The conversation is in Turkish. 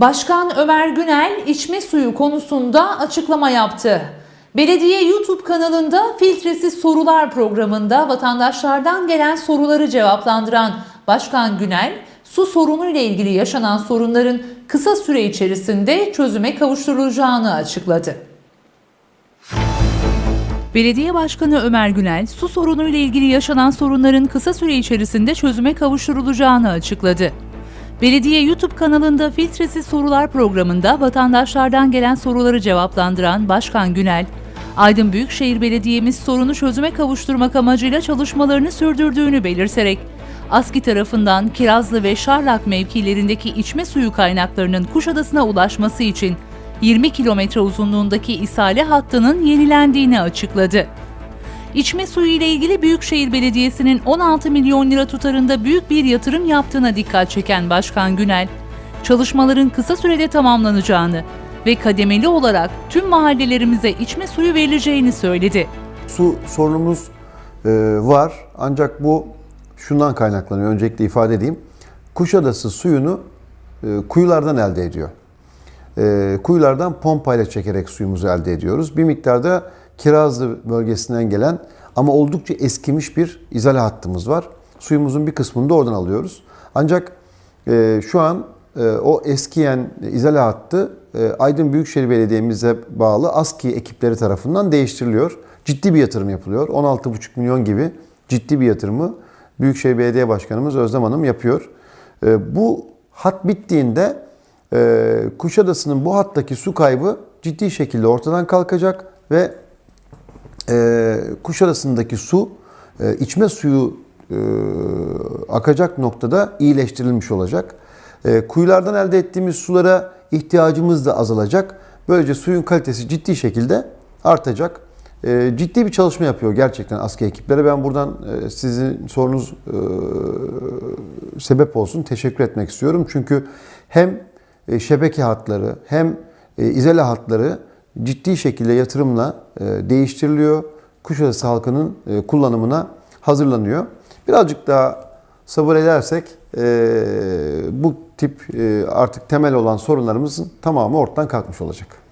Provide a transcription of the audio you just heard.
Başkan Ömer Günel içme suyu konusunda açıklama yaptı. Belediye YouTube kanalında Filtresiz Sorular programında vatandaşlardan gelen soruları cevaplandıran Başkan Günel, su sorunuyla ilgili yaşanan sorunların kısa süre içerisinde çözüme kavuşturulacağını açıkladı. Belediye Başkanı Ömer Günel, su sorunuyla ilgili yaşanan sorunların kısa süre içerisinde çözüme kavuşturulacağını açıkladı. Belediye YouTube kanalında Filtresiz Sorular programında vatandaşlardan gelen soruları cevaplandıran Başkan Günel, Aydın Büyükşehir Belediye'miz sorunu çözüme kavuşturmak amacıyla çalışmalarını sürdürdüğünü belirterek, ASKİ tarafından Kirazlı ve Şarlak mevkilerindeki içme suyu kaynaklarının Kuşadası'na ulaşması için 20 kilometre uzunluğundaki isale hattının yenilendiğini açıkladı. İçme suyu ile ilgili Büyükşehir Belediyesi'nin 16 milyon lira tutarında büyük bir yatırım yaptığına dikkat çeken Başkan Günel, çalışmaların kısa sürede tamamlanacağını ve kademeli olarak tüm mahallelerimize içme suyu verileceğini söyledi. Su sorunumuz e, var ancak bu şundan kaynaklanıyor. Öncelikle ifade edeyim. Kuşadası suyunu e, kuyulardan elde ediyor. E, kuyulardan pompayla çekerek suyumuzu elde ediyoruz. Bir miktarda Kirazlı bölgesinden gelen ama oldukça eskimiş bir izale hattımız var. Suyumuzun bir kısmını da oradan alıyoruz. Ancak e, şu an e, o eskiyen izale hattı e, Aydın Büyükşehir Belediye'mize bağlı ASKİ ekipleri tarafından değiştiriliyor. Ciddi bir yatırım yapılıyor. 16,5 milyon gibi ciddi bir yatırımı Büyükşehir Belediye Başkanımız Özlem Hanım yapıyor. E, bu hat bittiğinde e, Kuşadası'nın bu hattaki su kaybı ciddi şekilde ortadan kalkacak ve e, Kuşadası'ndaki su içme suyu e, akacak noktada iyileştirilmiş olacak. E, kuyulardan elde ettiğimiz sulara ihtiyacımız da azalacak. Böylece suyun kalitesi ciddi şekilde artacak. E, ciddi bir çalışma yapıyor gerçekten askeri ekipleri. Ben buradan sizin sorunuz sebep olsun teşekkür etmek istiyorum. Çünkü hem şebeke hatları hem e, izole hatları ciddi şekilde yatırımla e, değiştiriliyor. Kuşadası halkının e, kullanımına hazırlanıyor. Birazcık daha sabır edersek e, bu tip artık temel olan sorunlarımızın tamamı ortadan kalkmış olacak.